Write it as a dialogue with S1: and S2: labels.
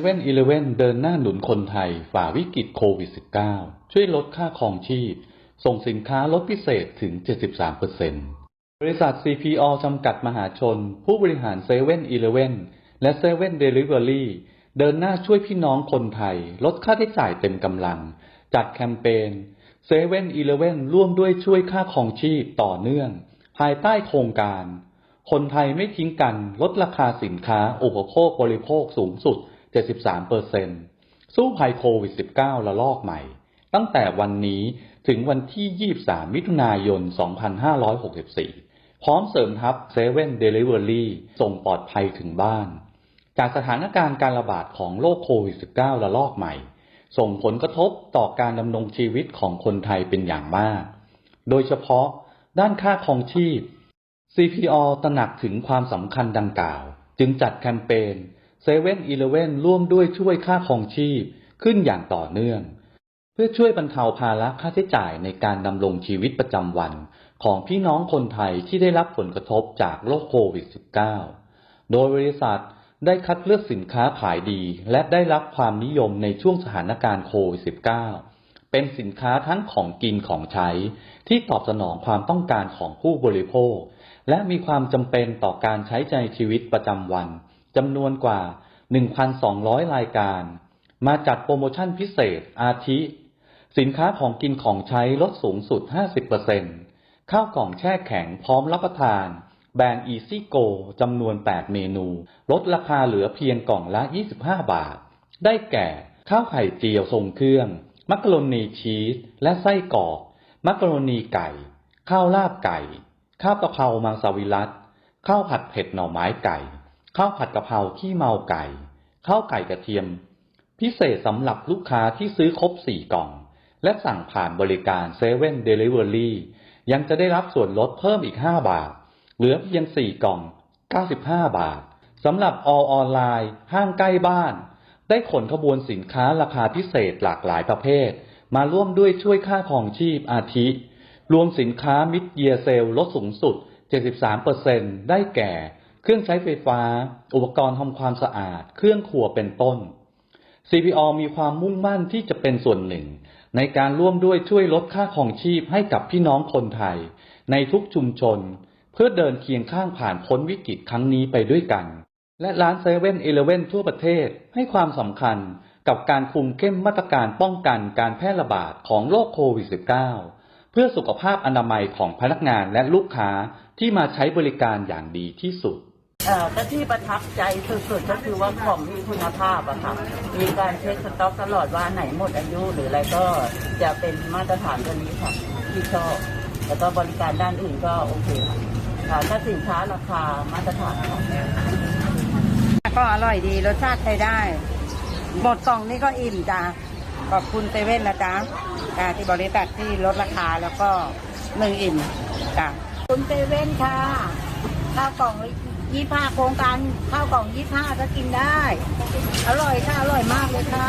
S1: เว่นอีเลเว่นเดินหน้าหนุนคนไทยฝ่าวิกฤตโควิด -19 ช่วยลดค่าครองชีพ ส่งสินค้าลดพิเศษถึง 73%บริษัท CPO จำกัดมหาชน ผู้บริหารเซเว่นอีเลเว่นและเซเว่นเดลิเวอรี่เดินหน้าช่วยพี่น้องคนไทย ลดค่าใช้จ่ายเต็มกำลัง จัดแคมเปญเซเว่นอีเลเว่นร่วมด้วยช่วยค่าครองชีพต่อเนื่อง ภายใต้โครงการ คนไทยไม่ทิ้งกันลดราคาสินค้าอุปโภคบริโภคสูงสุด 73%สู้ภัยโควิด -19 ระลอกใหม่ ตั้งแต่วันนี้ถึงวันที่ 23 มิถุนายน 2564 พร้อมเสริมทัพเซเว่นเดลิเวอรี่ส่งปลอดภัยถึงบ้าน จากสถานการณ์การระบาดของโรคโควิด -19 ระลอกใหม่ ส่งผลกระทบต่อการดำรงชีวิตของคนไทยเป็นอย่างมาก โดยเฉพาะด้านค่าครองชีพ CPO ตระหนักถึงความสำคัญดังกล่าว จึงจัดแคมเปญ เซเว่นอีเลเว่นร่วมด้วยช่วยค่าครองชีพขึ้นอย่างต่อเนื่อง เพื่อช่วยบรรเทาภาระค่าใช้จ่ายในการดำรงชีวิตประจำวันของพี่น้องคนไทยที่ได้รับผลกระทบจากโรคโควิด -19 โดยบริษัทได้คัดเลือกสินค้าขายดี และได้รับความนิยมในช่วงสถานการณ์โควิด -19 เป็นสินค้าทั้งของกินของใช้ ที่ตอบสนองความต้องการของผู้บริโภค และมีความจำเป็นต่อการใช้ในชีวิตประจำวัน จำนวนกว่า 1,200 รายการ มาจัดโปรโมชั่นพิเศษอาทิ สินค้าของกินของใช้ลดสูงสุด 50%ข้าวกล่องแช่แข็งพร้อมรับประทาน แบรนด์ Easy Go จำนวน 8 เมนู ลดราคาเหลือเพียงกล่องละ 25 บาท ได้แก่ข้าวไข่เจียวทรงเครื่อง มักกะโรนีชีส และไส้กรอก มักกะโรนีไก่ ข้าวลาบไก่ ข้าวกะเพรามังสวิรัตข้าวผัดเผ็ดหน่อไม้ไก่ ข้าวผัดกะเพราขี้เมาไก่ข้าวไก่กระเทียม พิเศษสำหรับลูกค้าที่ซื้อครบ4กล่อง และสั่งผ่านบริการเซเว่นเดลิเวอรี่ยังจะได้รับส่วนลดเพิ่มอีก 5 บาท เหลือเพียง 4 กล่อง 95 บาท สำหรับอออนไลน์ ห้างใกล้บ้าน ได้ขนขบวนสินค้าราคาพิเศษหลากหลายประเภท มาร่วมด้วยช่วยค่าครองชีพอาทิ รวมสินค้ามิดเยียเซลลดสูงสุด 73%ได้แก่ เครื่องใช้ไฟฟ้า อุปกรณ์ทำความสะอาด เครื่องครัวเป็นต้น CPO มีความมุ่งมั่นที่จะเป็นส่วนหนึ่ง ในการร่วมด้วยช่วยลดค่าครองชีพให้กับพี่น้องคนไทย ในทุกชุมชน เพื่อเดินเคียงข้างผ่านพ้นวิกฤตครั้งนี้ไปด้วยกัน และร้านเซเว่นอีเลเว่นทั่วประเทศให้ความสำคัญกับการคุมเข้มมาตรการป้องกันการแพร่ระบาดของโรคโควิด -19 เพื่อสุขภาพอนามัยของพนักงานและลูกค้าที่มาใช้บริการอย่างดีที่สุด
S2: ก็ที่ประทับใจสุดๆก็คือว่าของมีคุณภาพอะค่ะ มีการเช็คสต็อกตลอดว่าไหนหมดอายุหรืออะไรก็จะเป็นมาตรฐานตัวนี้ค่ะที่ชอบแล้วก็บริการด้านอื่นก็โอเคค่ะค่ะถ้าสินค้าราคามาตรฐานค่ะ
S3: ก็อร่อยดีรสชาติใช้ได้หมดกล่องนี่ก็อิ่มจ้ะขอบคุณเซเว่นนะจ๊ะที่บริษัทที่ลดราคาแล้วก็หนึ่งอิ่มจ้ะ
S4: คุณเซเว่นค่ะข้าวกล่อง ยี่ห้าโครงการข้าวกล่องยี่ห้าก็กินได้ อร่อยค่ะ อร่อยมากเลยค่ะ